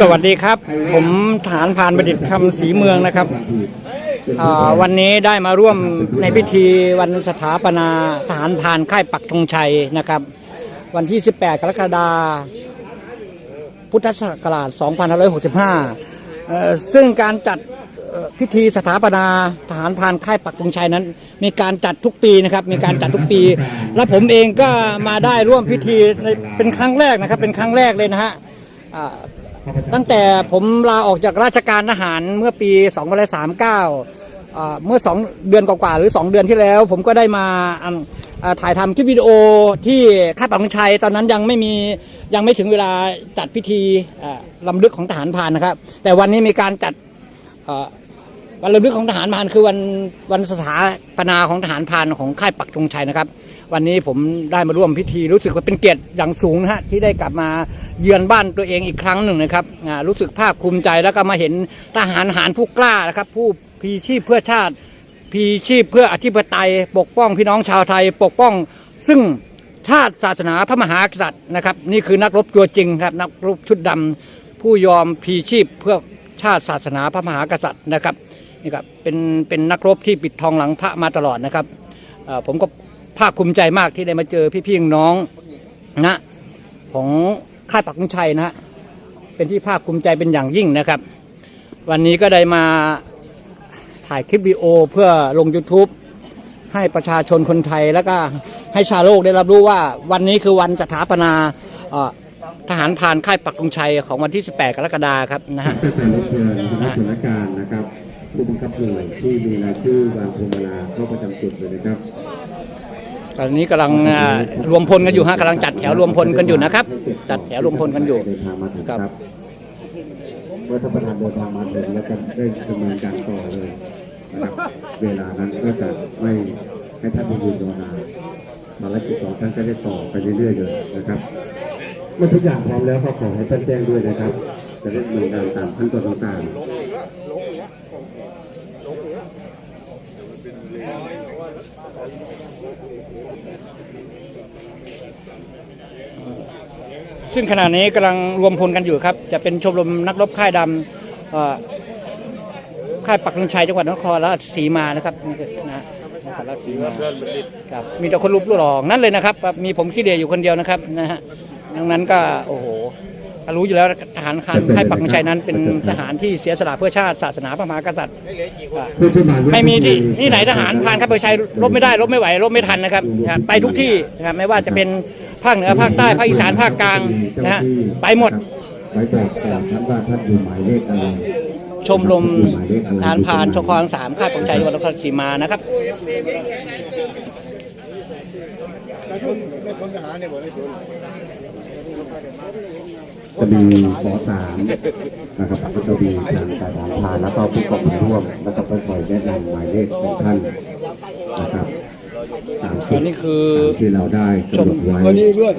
สวัสดีครับ ผมฐานพรานประดิษฐ์คำศรีเมืองนะครับอ่าวันนี้ได้มาร่วมในพิธีวันสถาปนาทหารพรานค่ายปักธงชัยนะครับ วันที่ 18 กรกฎาคมพุทธศักราช 2565เอ่อซึ่งการจัดเอ่อพิธีสถาปนาทหารพรานค่ายปักธงชัยนั้น มีการจัดทุกปีนะครับ มีการจัดทุกปี และผมเองก็มาได้ร่วมพิธีในเป็นครั้งแรกนะครับ เป็นครั้งแรกเลยนะฮะอ่า ตั้งแต่ผมลาออกจากราชการทหารเมื่อปี2539อ่าเมื่อ 2 เดือนกว่าๆหรือ 2 เดือนที่แล้ว ผมก็ได้มาถ่ายทำคลิปวิดีโอที่ค่ายปักธงชัย ตอนนั้นยังไม่มียังไม่ถึงเวลาจัดพิธีอ่าลำลึกของทหารพรานนะครับ แต่วันนี้มีการจัดวันลำลึกของทหารพรานคือวันวันสถาปนาของทหารพรานของค่ายปักธงชัยนะครับ วันนี้ผมได้มาร่วมพิธีรู้สึกว่าเป็นเกียรติอย่างสูงนะฮะที่ได้กลับมาเยือนบ้านตัวเองอีกครั้งหนึ่งนะครับรู้สึกภาคภูมิใจแล้วก็มาเห็นทหารหารผู้กล้านะครับ ผู้พีชีพเพื่อชาติ พีชีพเพื่ออธิปไตย ปกป้องพี่น้องชาวไทย ปกป้อง ซึ่งชาติศาสนาพระมหากษัตริย์นะครับ นี่คือนักรบตัวจริงครับนักรบชุดดำผู้ยอมพีชีพเพื่อชาติศาสนาพระมหากษัตริย์นะครับนี่ครับเป็นเป็นนักรบที่ปิดทองหลังพระมาตลอดนะครับผมก็ ภาคภูมิใจมากที่ได้มาเจอพี่ๆน้องนะของค่ายปักธงชัยนะฮะเป็นที่ภาคภูมิใจเป็นอย่างยิ่งนะครับ วันนี้ก็ได้มาถ่ายคลิปวิดีโอเพื่อลง YouTube ให้ประชาชนคนไทยแล้วก็ให้ชาวโลกได้รับรู้ว่าวันนี้คือวันสถาปนาทหารพรานค่ายปักธงชัยของวันที่ 18 กรกฎาคมครับนะฮะตั้งแต่รับเชิญคณะส่วนราชการนะครับผู้บังคับหน่วยที่มีรายชื่อวางพวงมาลาเข้าประจำจุดเลยนะครับ ตอนนี้กำลังรวมพลกันอยู่ฮะกำลังจัดแถวรวมพลกันอยู่นะครับ จัดแถวรวมพลกันอยู่นทางมาถึงครับเมื่อท่านประธานเดินทางมาถึงแล้วก็ได้ดำเนินการต่อเลยนะครับเวลานั้นก็จะไม่ให้ท่านยืนรอนานภารกิจของท่านก็ได้ต่อไปเรื่อยๆเลยนะครับเมื่อทุกอย่างพร้อมแล้วก็ขอให้ท่านแจ้งด้วยนะครับ จะได้ดำเนินการตามขั้นตอนต่างๆ ซึ่งขณะนี้กำลังรวมพลกันอยู่ครับ จะเป็นชมรมนักรบค่ายดำค่ายปักธงชัยจังหวัดนครราชสีมานะครับนี่คือนะนครราชสีมาครับมีแต่คนรูปหล่อนั่นเลยนะครับ มีผมขี้เดียอยู่คนเดียวนะครับนะฮะดังนั้นก็โอ้โหรู้อยู่แล้วทหารคานค่ายปักธงชัยนั้น เป็นทหารที่เสียสละเพื่อชาติศาสนาพระมหากษัตริย์อ่าไม่มีที่ที่ไหนทหารพรานข้าพเจ้ารบไม่ได้รบไม่ไหวรบไม่ทันนะครับ ไปทุกที่นะครับไม่ว่าจะเป็น ภาคเหนือภาคใต้ภาคอีสานภาคกลางนะฮะไปหมดไว้บอกแต่ท่านว่าท่านอยู่หมายเลขอะไรชมรมทารพรานชครสามค่ายปักชัยจังหวัดนครศรีมานะครับจะมีขอสามนะครับก็จะมีทางสายทางพานแล้วก็ผู้กองร่วมแล้วก็ไปคอยแนะนำหมายเลขของท่านนะครับ อันนี้คือตามที่เราได้กำหนดไว้วันนี้เพื่อน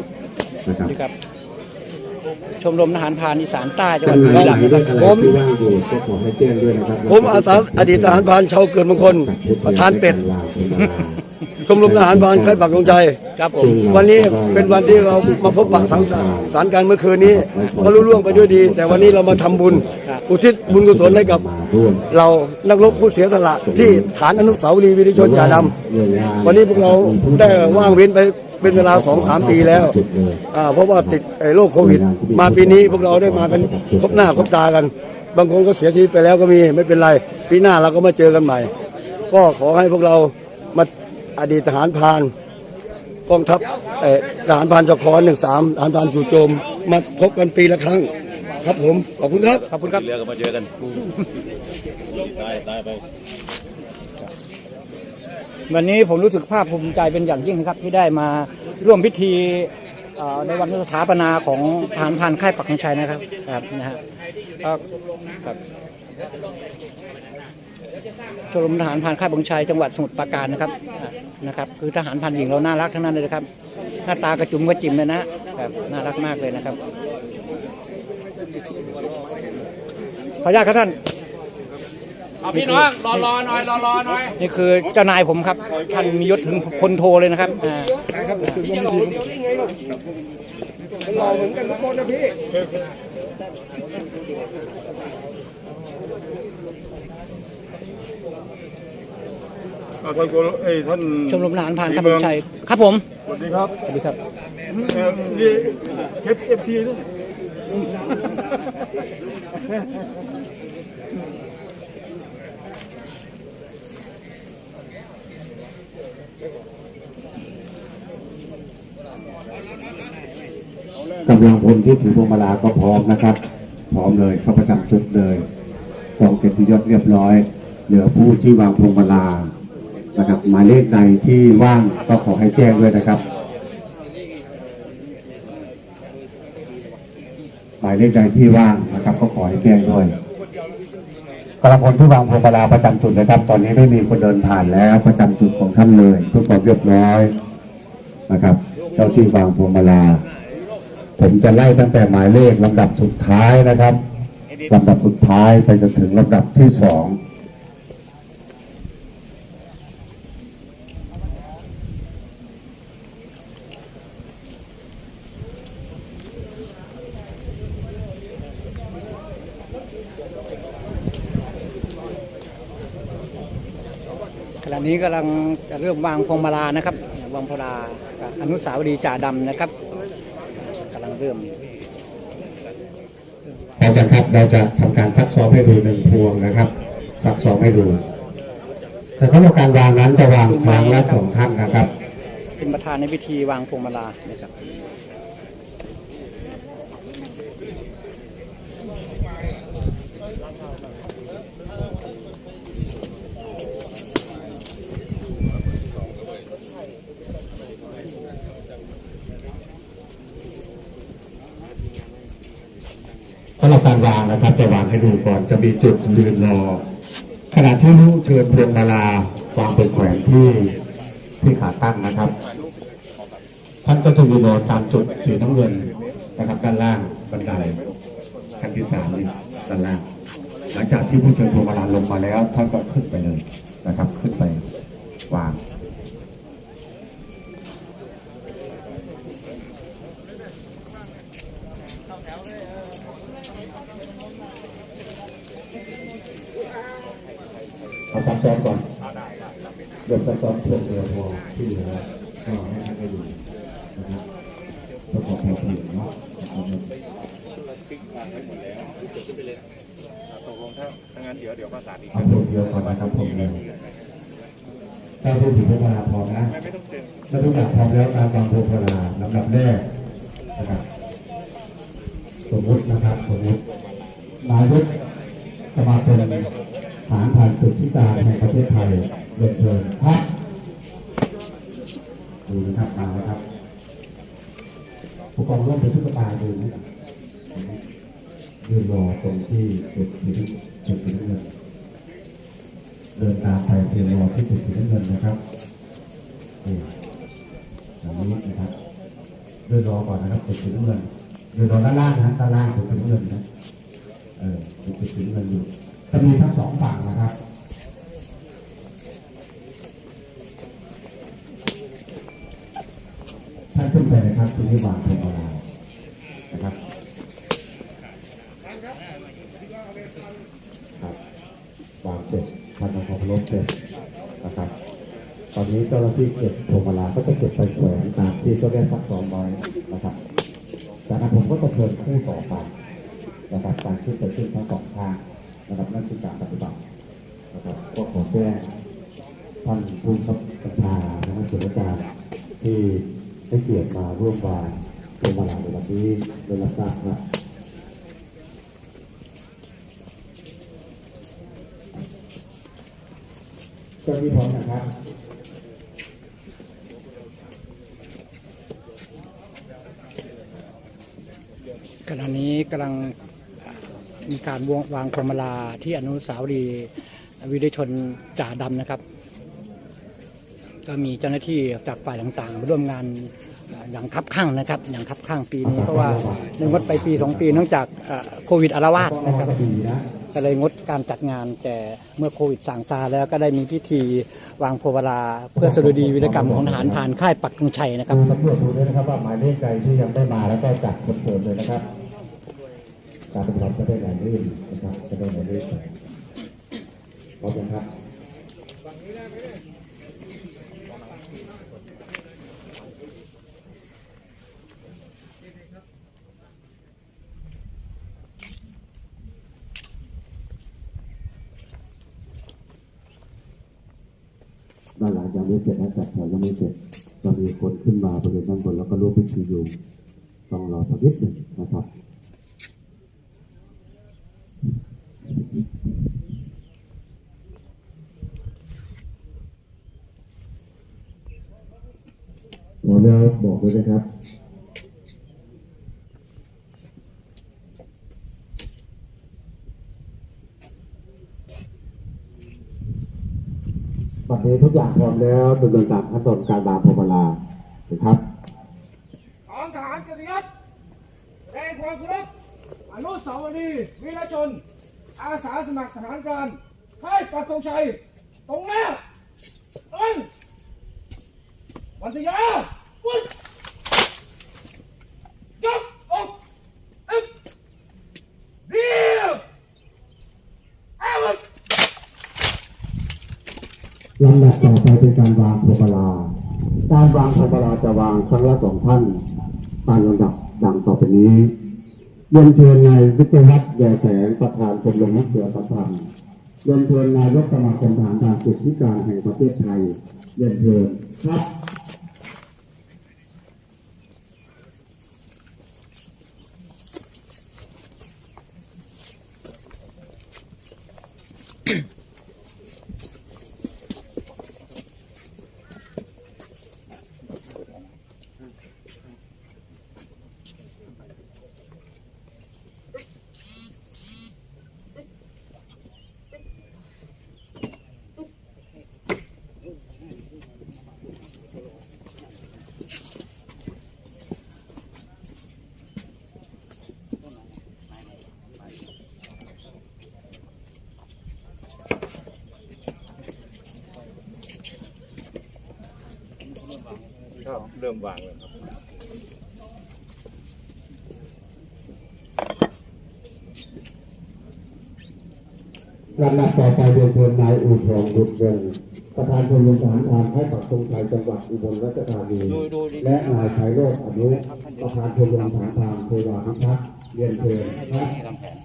นะครับนี่ครับชมรมทหารพรานอีสานใต้จังหท่าวันดไหนบุรีรัมย์หมายเลขอะไรที่ว่างอยู่ก็ขอให้แจ้งด้วยนะครับผมอาสาอดีตทหารพรานชาวเกิดมงคลประธานเป็ด วางพวงมาลาชมรมทหารพรานค่ายปักธงชัยครับผมวันนี้เป็นวันที่เรามาพบปะสังสรรค์กันเมื่อคืนนี้ก็รู้ล่วงไปด้วยดี แต่วันนี้เรามาทำบุญ อุทิศบุญกุศลให้กับมาร่วมเรานักรบผู้เสียสละที่ฐานอนุสาวรีย์วีรชนจ่าดำวันนี้พวกเราได้ว่างเว้นไปเป็นเวลาสองสามปีแล้วอ่าเพราะว่าติดไอ้โรคโควิด มาปีนี้พวกเราได้มากันครบหน้าครบตากัน บางคนก็เสียชีวิตไปแล้วก็มีไม่เป็นไร ปีหน้าเราก็มาเจอกันใหม่ ก็ขอให้พวกเรามา อดีตทหารพรานกองทัพเอ่อทหารพรานจคหนึ่งสามทหารพรานจู่โจม มาพบกันปีละครั้ง ครับผม ขอบคุณครับ ขอบคุณครับเรือก็มาเจอกันตายตายไปวันนี้ผมรู้สึกภาคภูมิใจเป็นอย่างยิ่งนะครับ ที่ได้มาร่วมพิธีเอ่อในวันสถาปนาของทหารพรานค่ายปักธงชัยนะครับครับนะฮะก็ครับ ชมรมทหารพรานค่ายปักธงชัยจังหวัดสมุทรปราการนะครับอะนะครับ คือทหารพรานหญิงเราน่ารักทั้งนั้นเลยนะครับ หน้าตากระจุมกระจิมเลยนะครับน่ารักมากเลยนะครับ ขออนุญาตครับท่านเอาพี่น้องรอรอหน่อยรอรอหน่อยนี่คือเจ้านายผมครับท่านมียศถึงพลโทเลยนะครับอ่าหล่อเหมือนกันทุกคนนะพี่อ่า ท่านโกเอ้ยท่านชมรมทหารผ่านศคำเมืองชัยครับผม สวัสดีครับสวัสดีครับเอ่อนี่เคปเอฟซีด้วยกำลังพลที่ถือพวงมาลาก็พร้อมนะครับ พร้อมเลยเข้าประจำจุดเลย กองเกียรติยศเรียบร้อย เหลือผู้ที่วางพวงมาลานะครับหมายเลขใดที่ว่างก็ขอให้แจ้งด้วยนะครับหมายเลขใดที่ว่างนะครับ ก็ขอให้แจ้งด้วยกำลังพลที่วางพวงมาลาประจำจุดนะครับ ตอนนี้ไม่มีคนเดินผ่านแล้วประจำจุดของท่านเลยเพื่อความเรียบร้อยนะครับ เจ้าที่วางพวงมาลา ผมจะไล่ตั้งแต่หมายเลขลำดับสุดท้ายนะครับ ลำดับสุดท้ายไปจนถึงลำดับที่สองขณะนี้กำลังจะเริ่มวางพวงมาลานะครับ วางพวงมาลาอนุสาวรีย์จ่าดำนะครับกำลังเริ่ม พร้อมกันครับเราจะทำการซักซ้อมให้ดูหนึ่งพวงนะครับซักซ้อมให้ดู แต่สำหรับการวางนั้นจะวางครั้งละสองท่านนะครับ เป็นประธานในพิธีวางพวงมาลานะครับ สำหรับการวาง นะครับจะวางให้ดูก่อนจะมีจุดยืนรอขณะที่ลูกเชิญพวงมาลาวางเป็นแขวนที่ที่ขาตั้งนะครับ ท่านก็จะยืนรอตามจุดสีน้ำเงินนะครับด้านล่างบันไดขั้นที่สามนี่ด้านล่างหลังจากที่ผู้เชิญพวงมาลาลงมาแล้ว ท่านก็ขึ้นไปเลยนะครับ ขึ้นไปวางเเอาซักซ้อมก่อนเดี๋ยวซักซ้อมเพื่อเรือพอที่เหลือก็ให้ท่านได้ดูนะครับประกอบแผนผิดเนาะตกลงถ้าถ้างั้นเดี๋ยวเดี๋ยวประสานอีกเอาผมเดียวก่อนนะครับผมเดียวถ้าพูดถึงพวงมาลาพร้อมนะไม่ต้องเซ็นแล้วทุกอย่างพร้อมแล้วการวางพวงมาลาลำดับแรกนะครับ สมมตินะครับสมมตินายกจะมาเป็นฐานผ่านจุดที่การแห่งประเทศไทยเรียนเชิญครับดูนะครับมาแล้วครับผู้กองร่วมเป็นทุกตาดูนะครับยืนรอตรงที่จุดที่จุดที่น้ำเงินเดินตามไปเตรียมรอที่จุดที่น้ำเงินนะครับนี่อย่างนี้นะครับเดินรอก่อนนะครับจุดที่น้ำเงิน เดินรอด้านล่างนะด้านล่างจุดที่น้ำเงินนะเออจุดที่น้ำเงินอยู่จะมีทั้งสองฝั่งนะครับท่านขึ้นไปนะครับตรงนี้วางพวงมาลัยนะครับครับวางเสร็จท่านทำความเคารพเสร็จนะครับตอนนี้เจ้าหน้าที่เก็บพวงมาลัยก็จะเก็บไปแขวนตามที่เจ้าได้ซักซ้อมไว้นะครับ จากนั้นผมก็จะเชิญคู่ต่อไปนะครับการขึ้นไปขึ้นทั้งสองข้างนะครับนั่นคือการปฏิบัตินะครับก็ขอแจ้งท่านผู้ขับบัญชานะครับส่วนราชการที่ให้เกียรติมาร่วมวางพวงมาลัยในวันนี้โดยรับทราบนะเจ้าหน้าที่พร้อมนะครับ ขณะนี้กำลังมีการวางพวงมาลาที่อนุสาวรีย์วีรชนจ่าดำนะครับ ก็มีเจ้าหน้าที่จากฝ่ายต่างๆมาร่วมงานอย่างคับข้างนะครับ อย่างคับข้างปีนี้เพราะว่านงดไปปีสองปีเนื่องจากโควิดอาละวาดนะครับก็เลยงดการจัดงานแต่เมื่อโควิดสั่งซาแล้วก็ได้มีพิธีวางพวงมาลาเพื่อสรุดีวิรกรรมของทหารผ่านค่ายปักธงชัยนะครับดูสำรวจดูด้วยนะครับว่าหมายเลขใดที่ยังไม่มาแล้วก็จัดคนเติมเลยนะครับ การปฏิบัติก็ได้หลายรื่นนะครับก็ได้หลายรื่นไปขอบคุณครับด้านหลังยังไม่เสร็จนะจัดแถวยังไม่เสร็จจะมีคนขึ้นมาบริเวณด้านบนแล้วก็ร่วมพิธีอยู่ต้องรอสักนิดหนึ่งนะครับ พอแล้วบอกเลยนะครับบัดนี้ทุกอย่างพร้อมแล้วดำเนินตามขั้นตอนการบาพมาลานะครับของทหารเกียรติยศแรงความเคารพอนุสาวรีย์วีรชน อาสาสมัครทหารพรานค่ายปักธงชัย ตรงหน้าตรงันทยาวุ้นยกอกอึ๊บเรียบอาวุธลำดับต่อไปเป็นการวางพวงมาลา การวางพวงมาลาจะวางครั้งละสองท่านตามลำดับดังต่อไปนี้เรียนเชิญนายวิทยวัฒน์แย่แสงประธานชมรมนักเสือสัมพันธ์เรียนเชิญนายกสมาคมทหารทางจิตพิการแห่งประเทศไทย เรียนเชิญครับ ค รับเริ่มวางเลยครับลำดับต่อไปเรียนเชิญนายอู่ทองบุตรวงศ์ประธานชมรมทหารพรานค่ายปักธงชัยจังหวัดอุบลราชธานี และนายชัยโรจน์อนุประธานชมรมทหารพรานเทวาพิทักษ์เรียนเชิญครับ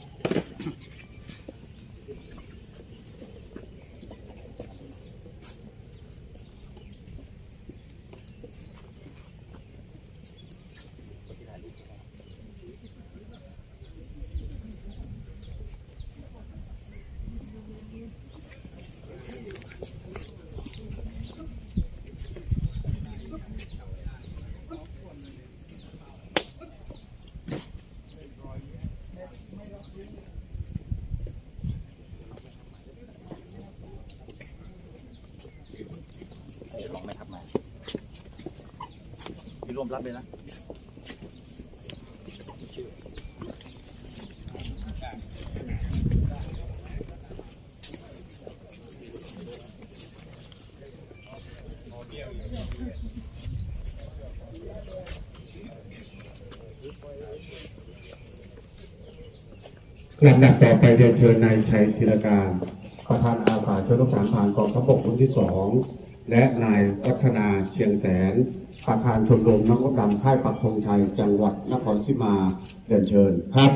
ลองไหมครับมาพี่ร วมรับเลยนะลำดับต่อไปเรียนเชิญนายชัยธีรการ ประธานอาสาช่วยลูกฐานผ่านกองทัพบกรุ่นที่สอง และนายวัฒนาเชียงแสน ประธานชมรมนักดำค่ายปักธงชัย จังหวัดนครศรีมาเรียนเชิญครับ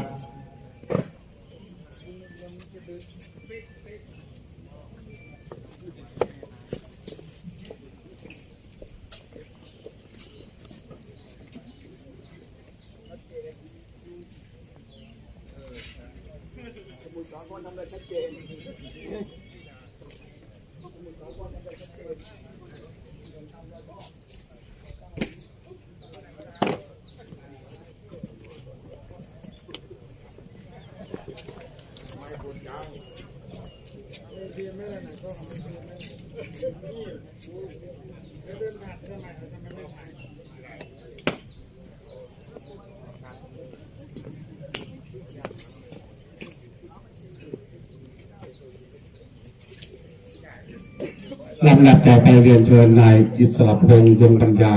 ลำดับต่อไปเรียนเชิญนายอิสระพงษ์ยงปัญญา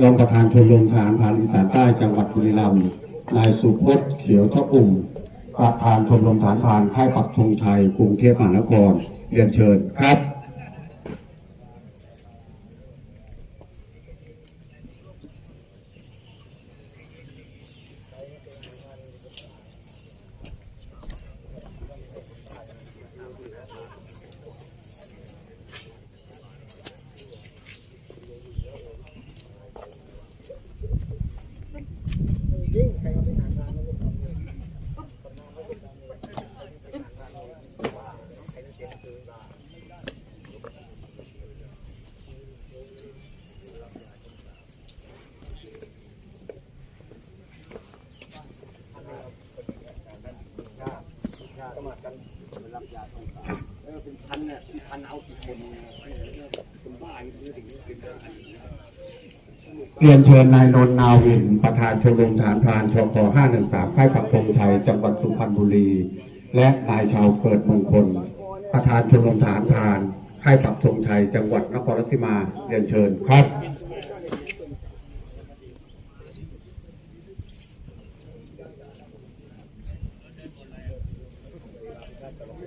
รองประธานชมรมทหารผ่านอีสานใต้จังหวัดบุรีรัมย์นายสุพจน์เขียวชะอุ่มประธานชมรมฐานผ่านค่ายปักธงไทยกรุงเทพมหานครเรียนเชิญครับ เรียนเชิญนายนนท์นาวิน ประธานชมรมฐานพรานชก513ค่ายปักธงชัยจังหวัดสุพรรณบุรี และนายชาวเกิดมงคล ประธานชมรมฐานพรานค่ายปักธงชัยจังหวัดนครราชสีมาเรียนเชิญครับ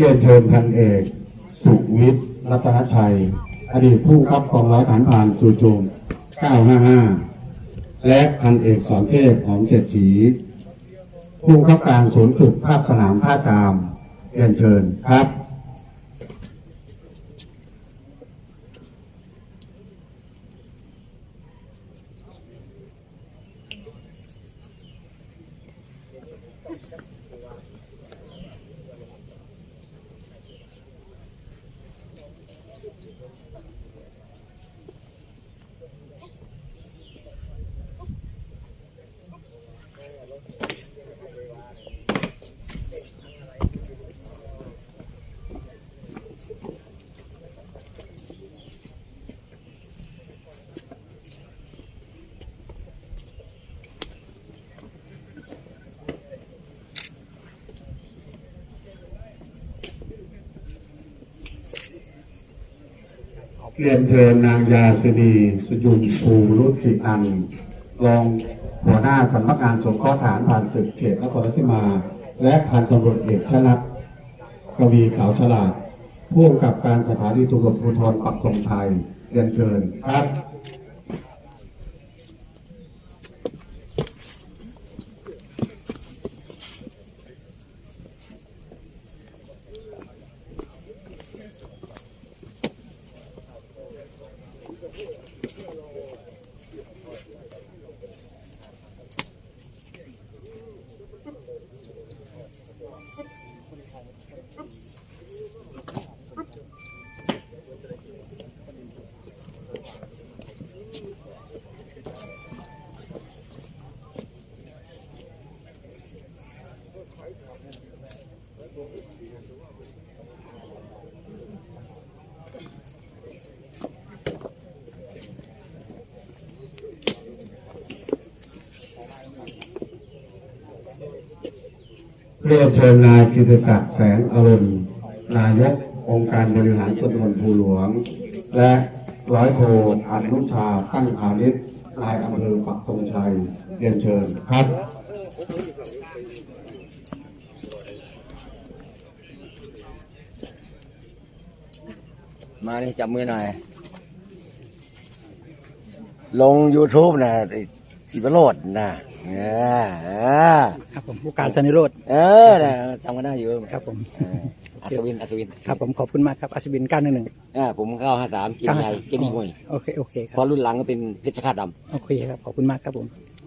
เรียนเชิญพันเอก สุวิทย์รัตนชัย อดีตผู้ขับกองร้อยฐานผ่านจู่โจม 955 และพันเอกสอนเทพหอมเศรษฐีผู้ขับการศูนย์ฝึกภาคสนามท่ากาม เรียนเชิญครับ เรียนเชิญนางยาสนีสยุนภูรุจิอันรองหัวหน้าสำนักงานสงฆ์ฐานผ่านศึกเขตนครราชสีมา และพันตำรวจเอกชนัดกวีขาวฉลาดผู้กำกับการสถานีตำรวจภูธรปักธงชัยเรียนเชิญครับ เรียนเชิญนายกิติศักดิ์แสงอรุณนายกองค์การบริหารส่วนตำบลภูหลวง และร้อยโทอนุชาตั้งอาริศนายอำเภอปักธงชัยเรียนเชิญครับมานี่จับมือหน่อย ลง YouTube นะสิบโรดนะ เออเออครับผมผู้การสนิโรธเออนะจำกันได้อยู่ครับผมเอออัศวินอัศวินครับผมขอบคุณมากครับอัศวิน911อ่าผมเข้าห้าสามเกียรติใหญ่เกียรติมวยโอเคโอเคคพอรับรุ่นหลังก็เป็นเพชรฆาตดโอเคครับขอบคุณมากครับผมำ